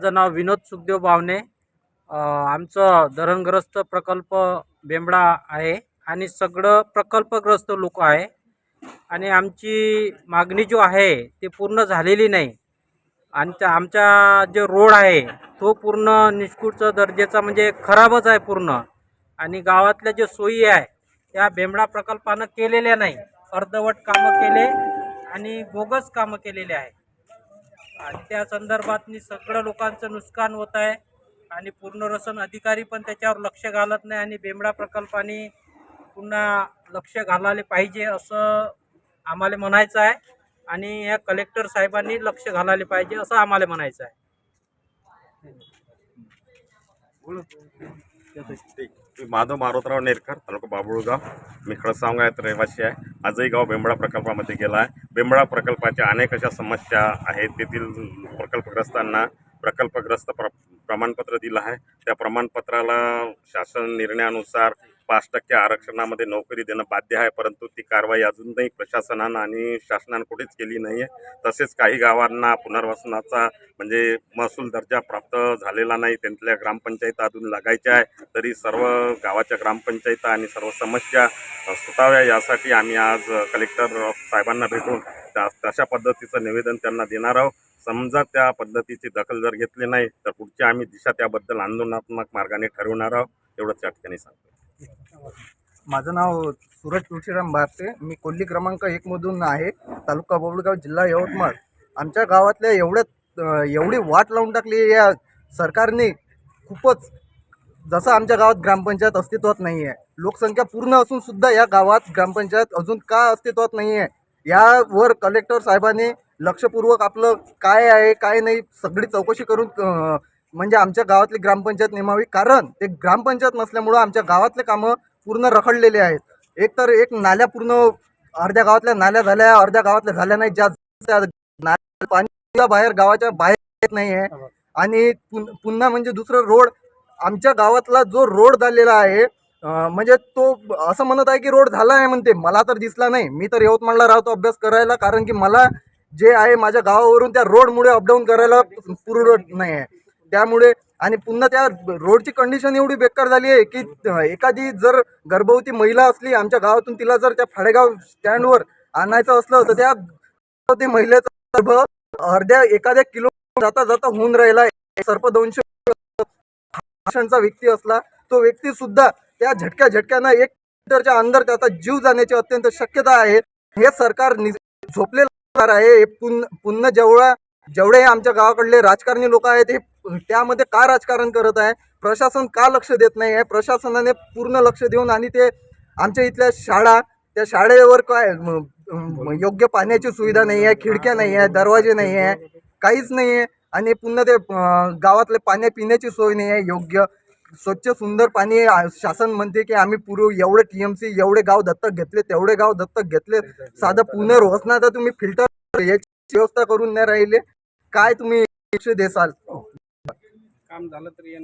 माझं नाव विनोद सुखदेव बावणे आमचं धरणग्रस्त प्रकल्प बेंबडा आहे आणि सगळं प्रकल्पग्रस्त लोक आहे. आणि आमची मागणी जो आहे ती पूर्ण झालेली नाही. आणि त्या आमचा जो रोड आहे तो पूर्ण निष्कृत दर्जेचा म्हणजे खराबच आहे पूर्ण. आणि गावातल्या ज्या सोयी आहे त्या बेंबडा प्रकल्पानं केलेल्या नाही. अर्धवट कामं केले आणि बोगस कामं केलेले आहे आणि त्या संदर्भात सगळं लोकांचं नुकसान होत आहे. आणि पूर्णरसन अधिकारी पण त्याच्यावर लक्ष घालत नाही आणि बेमडा प्रकल्पाने पुन्हा लक्ष घालायला पाहिजे असं आम्हाला म्हणायचं आहे. आणि या कलेक्टर साहेबांनी लक्ष घालायला पाहिजे असं आम्हाला म्हणायचं आहे. मी माधव मारोतराव नेरकर तालुका बाबुळगाव. मी खडसावंगायत रहिवासी आहे. आजही गाव बेंबळा प्रकल्पामध्ये गेला आहे. बेंबळा प्रकल्पाच्या अनेक अशा समस्या आहेत. तेथील प्रकल्पग्रस्तांना प्रकल्पग्रस्त प्र प्रमाणपत्र दिलं आहे. त्या प्रमाणपत्राला शासन निर्णयानुसार पाच टक्के आरक्षणामध्ये नोकरी देणं बाध्य आहे परंतु ती कारवाई अजूनही प्रशासनानं आणि शासनानं कुठेच केली नाही आहे तसेच काही गावांना पुनर्वसनाचा म्हणजे महसूल दर्जा प्राप्त झालेला नाही. त्यांतल्या ग्रामपंचायत अजून लागायच्या आहे. तरी सर्व गावाच्या ग्रामपंचायत आणि सर्व समस्या सुटाव्या यासाठी आम्ही आज कलेक्टर साहेबांना भेटून त्या तशा पद्धतीचं निवेदन त्यांना देणार आहोत. समजा त्या पद्धतीची दखल जर घेतली नाही तर पुढची आम्ही दिशा त्याबद्दल आंदोलनात्मक मार्गाने ठरवणार आहोत. एवढंच या ठिकाणी सांगतो. माझं नाव सूरज तुळशीराम भारते. मी कोल्ली क्रमांक एकमधून आहे. तालुका बोबडगाव जिल्हा यवतमाळ. आमच्या गावातल्या एवढ्या एवढी वाट लावून टाकली या सरकारने. खूपच जसं आमच्या गावात ग्रामपंचायत अस्तित्वात नाही आहे लोकसंख्या पूर्ण असून सुद्धा या गावात ग्रामपंचायत अजून का अस्तित्वात नाही आहे यावर कलेक्टर साहेबांनी लक्षपूर्वक आपलं काय आहे काय नाही सगळी चौकशी करून म्हणजे आमच्या गावातली ग्रामपंचायत नेमावी. कारण ते ग्रामपंचायत नसल्यामुळं आमच्या गावातले कामं पूर्ण रखडलेले आहेत. एक तर एक नाल्या पूर्ण अर्ध्या गावातल्या नाल्या झाल्या अर्ध्या गावातल्या झाल्या नाही ज्या नाल्या पाणी बाहेर गावाच्या बाहेर येत नाही आहे आणि पुन्हा म्हणजे दुसरं रोड आमच्या गावातला जो रोड झालेला आहे म्हणजे तो असं म्हणत आहे की रोड झाला आहे म्हणते. मला तर दिसला नाही. मी तर यवतमाळला राहतो अभ्यास करायला कारण की मला जे आहे माझ्या गावावरून त्या रोडमुळे अपडाऊन करायला पुरवत नाही आहे त्यामुळे आणि पुन्हा त्या रोडची कंडिशन एवढी बेकार झाली आहे की एखादी जर गर्भवती महिला असली आमच्या गावातून तिला जर त्या फाडेगाव स्टँडवर आणायचं असलं तर त्या गर्भवती महिलेचा गर्भ अर्ध्या एखाद्या किलो जाता जाता होऊन राहिला सर्प दोनशे व्यक्ती असला तो व्यक्ती सुद्धा त्या झटक्या झटक्यानं एक मीटरच्या अंदर त्याचा जीव जाण्याची अत्यंत शक्यता आहे. हे सरकार नि- झोपलेलं आहे. हे पुन्हा जेवढा जेवढे आमच्या गावाकडले राजकारणी लोक आहेत हे त्यामध्ये का राजकारण करत आहे? प्रशासन का लक्ष देत नाही आहे? प्रशासनाने पूर्ण लक्ष देऊन आणि ते आमच्या इथल्या शाळा त्या शाळेवर काय योग्य पाण्याची सुविधा नाही आहे खिडक्या नाही आहे दरवाजे नाही आहे काहीच नाही आहे. आणि पुन्हा ते गावातले पाण्या पिण्याची सोय नाही आहे योग्य स्वच्छ सुंदर पाणी शासन म्हणते की आम्ही पूर्व. एवढे टी एम सी एवढे गाव दत्तक घेतले तेवढे गाव दत्तक घेतले. साधं पुनर्वसनाचा तुम्ही फिल्टर याची व्यवस्था करून नाही राहिले. काय तुम्ही लक्ष देसाल? काम झालं तरी